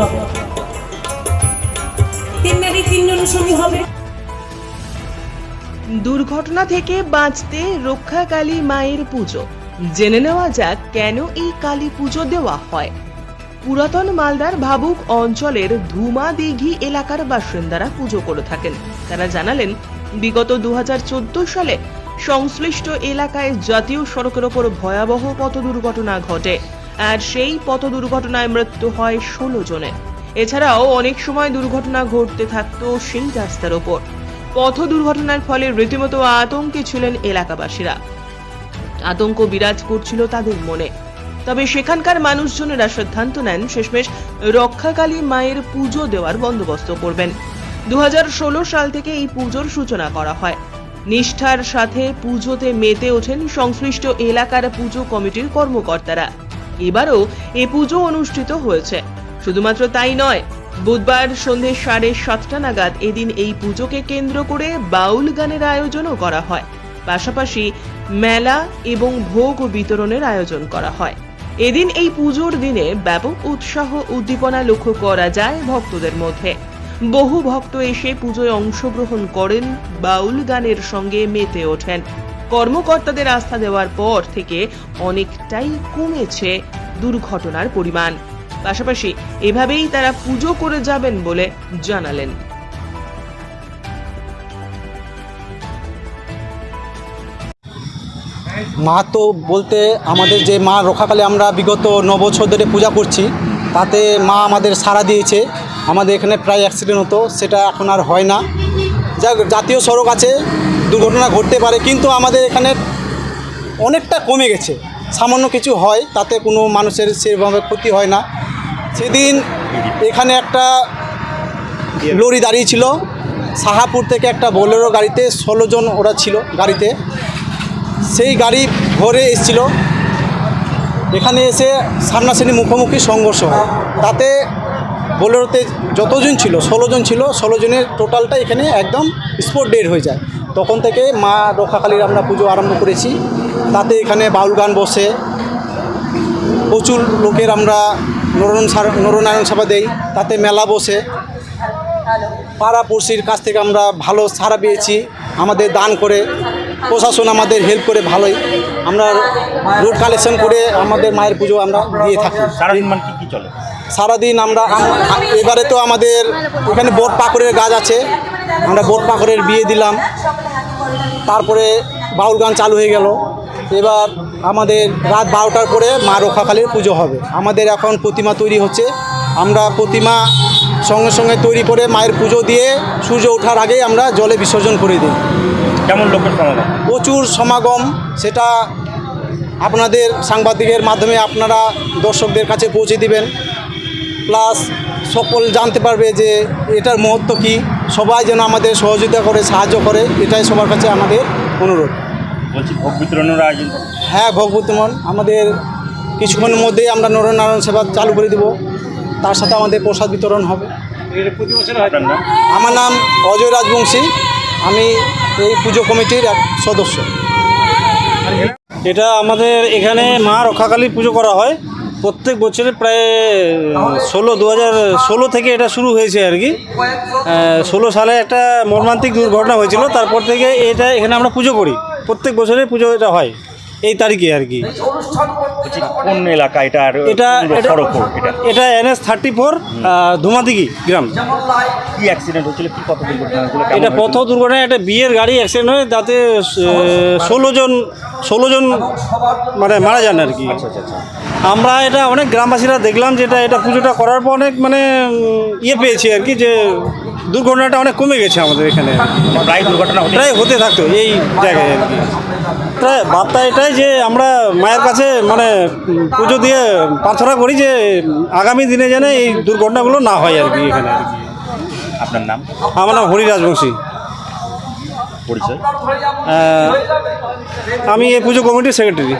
হবে। তিন নারী হবে। দুর্ঘটনা থেকে বাঁচতে রক্ষা কালী মায়ের পুজো। জেনে নেওয়া যাক কেন এই কালী পুজো দেওয়া হয়। পুরাতন মালদার ভাবুক অঞ্চলের ধুমা দিঘি এলাকার বাসিন্দারা পুজো করে থাকেন। তারা জানালেন, বিগত দু হাজার চোদ্দ সালে সংশ্লিষ্ট এলাকায় জাতীয় সড়কের ওপর ভয়াবহ পথ দুর্ঘটনা ঘটে। আর সেই পথ দুর্ঘটনায় মৃত্যু হয় ষোলো জনের। এছাড়াও অনেক সময় দুর্ঘটনা ঘটতে থাকতো সেই রাস্তার ওপর। পথ দুর্ঘটনার ফলে রীতিমতো আতঙ্কে ছিলেন এলাকাবাসীরা। আতঙ্ক বিরাজ করছিল তাদের মনে। তবে সেখানকার মানুষজনেরা সিদ্ধান্ত নেন শেষমেশ রক্ষাকালী মায়ের পুজো দেওয়ার বন্দোবস্ত করবেন। দু হাজার ষোলো সাল থেকে এই পুজোর সূচনা করা হয়। নিষ্ঠার সাথে পুজোতে মেতে ওঠেন সংশ্লিষ্ট এলাকার পুজো কমিটির কর্মকর্তারা। এবারও এ পুজো অনুষ্ঠিত হয়েছে। শুধুমাত্র তাই নয়, বুধবার সন্ধে সাড়ে সাতটা নাগাদ এদিন এই পুজোকে কেন্দ্র করে বাউল গানের আয়োজনও করা হয়। পাশাপাশি মেলা এবং ভোগ বিতরণের আয়োজন করা হয়। এদিন এই পুজোর দিনে ব্যাপক উৎসাহ উদ্দীপনা লক্ষ্য করা যায় ভক্তদের মধ্যে। বহু ভক্ত এসে পুজোয় অংশগ্রহণ করেন, বাউল গানের সঙ্গে মেতে ওঠেন। কর্মকর্তাদের আস্থা দেওয়ার পর থেকে অনেকটাই কমেছে দুর্ঘটনার পরিমাণ। পাশাপাশি এভাবেই তারা পুজো করে যাবেন বলে জানালেন। মা তো বলতে আমাদের যে মা রক্ষাকালে আমরা বিগত ন বছর ধরে পূজা করছি, তাতে মা আমাদের সাড়া দিয়েছে। আমাদের এখানে প্রায় অ্যাক্সিডেন্ট হতো, সেটা এখন আর হয় না। যা জাতীয় সড়ক আছে দুর্ঘটনা ঘটতে পারে, কিন্তু আমাদের এখানে অনেকটা কমে গেছে। সামান্য কিছু হয়, তাতে কোনো মানুষের সেভাবে ক্ষতি হয় না। সেদিন এখানে একটা লরি দাঁড়িয়ে ছিল, সাহাপুর থেকে একটা বোলেরো গাড়িতে ষোলো জন ওরা ছিল গাড়িতে। সেই গাড়ি ভরে এসেছিল। এখানে এসে সামনাসামনি মুখোমুখি সংঘর্ষ হয়। তাতে বোলেরোতে যতজন ছিল, ষোলো জন ছিল, ষোলো জনের টোটালটা এখানে একদম স্পট ডেড হয়ে যায়। তখন থেকে মা রক্ষাকালীর আমরা পুজো আরম্ভ করেছি। তাতে এখানে বাউল গান বসে। প্রচুর লোকের আমরা নরন সার- নরনারায়ণ সেবা দেই। তাতে মেলা বসে। পাড়া পড়শির কাছ থেকে আমরা ভালো সাড়া পেয়েছি। আমাদের দান করে প্রশাসন আমাদের হেল্প করে ভালোই। আমরা রোড কালেকশন করে আমাদের মায়ের পুজো আমরা দিয়ে থাকি। সারাদিন মানে কি কি চলে? সারাদিন আমরা এবারে তো আমাদের এখানে বোট পাকড়ের গাছ আছে। আমরা বোট পাকড়ের বিয়ে দিলাম। তারপরে বাউল গান চালু হয়ে গেল। এবার আমাদের রাত বারোটার পরে মা রক্ষাকালীর পুজো হবে। আমাদের এখন প্রতিমা তৈরি হচ্ছে। আমরা প্রতিমা সঙ্গে সঙ্গে তৈরি করে মায়ের পুজো দিয়ে সূর্য ওঠার আগেই আমরা জলে বিসর্জন করে দিই। কেমন লোকের সমাগম? প্রচুর সমাগম। সেটা আপনাদের সাংবাদিকের মাধ্যমে আপনারা দর্শকদের কাছে পৌঁছে দিবেন। প্লাস সকল জানতে পারবে যে এটার মহত্ব কী। সবাই যেন আমাদের সহযোগিতা করে সাহায্য করে এটাই সবার কাছে আমাদের অনুরোধ। বলছি ভোগ বিতরণের আয়োজন। হ্যাঁ ভগবতীমন আমাদের কিছুক্ষণের মধ্যেই আমরা নরনারায়ণ সেবা চালু করে দেব। তার সাথে আমাদের প্রসাদ বিতরণ হবে। আমার নাম অজয় রাজবংশী। আমি এই পুজো কমিটির এক সদস্য। এটা আমাদের এখানে মা রক্ষাকালী পুজো করা হয়। প্রত্যেক বছরে প্রায় ষোলো দু হাজার ষোলো থেকে এটা শুরু হয়েছে আর কি। ষোলো সালে একটা মর্মান্তিক দুর্ঘটনা হয়েছিল তারপর থেকে এটা এখানে আমরা পুজো করি। প্রত্যেক বছরে পুজো এটা হয় এই তারিখে আর কি। কোন এলাকা এটা এনএস থার্টি ফোর ধুমাদিঘি গ্রাম। কি অ্যাক্সিডেন্ট হয়েছিল কি কত দুর্ঘটনা এটা পথ? দুর্ঘটনা একটা বিয়ের গাড়ি অ্যাক্সিডেন্ট হয় তাতে ষোলো জন ষোলো জন মানে মারা যান আর কি। আচ্ছা আচ্ছা আচ্ছা। আমরা এটা অনেক গ্রামবাসীরা দেখলাম যেটা এটা পুজোটা করার পর অনেক মানে ইয়ে পেয়েছি আর কি যে দুর্ঘটনাটা অনেক কমে গেছে আমাদের এখানে। প্রায় দুর্ঘটনা প্রায় হতে থাকতো এই জায়গায় আর কি। প্রায় বার্তা এটাই যে আমরা মায়ের কাছে মানে পুজো দিয়ে প্রার্থনা করি যে আগামী দিনে যেন এই দুর্ঘটনাগুলো না হয় আর কি এখানে। আর কি আপনার নাম? আমার নাম হরি রাজবংশী পরিচয়। আমি এই পুজো কমিটির সেক্রেটারি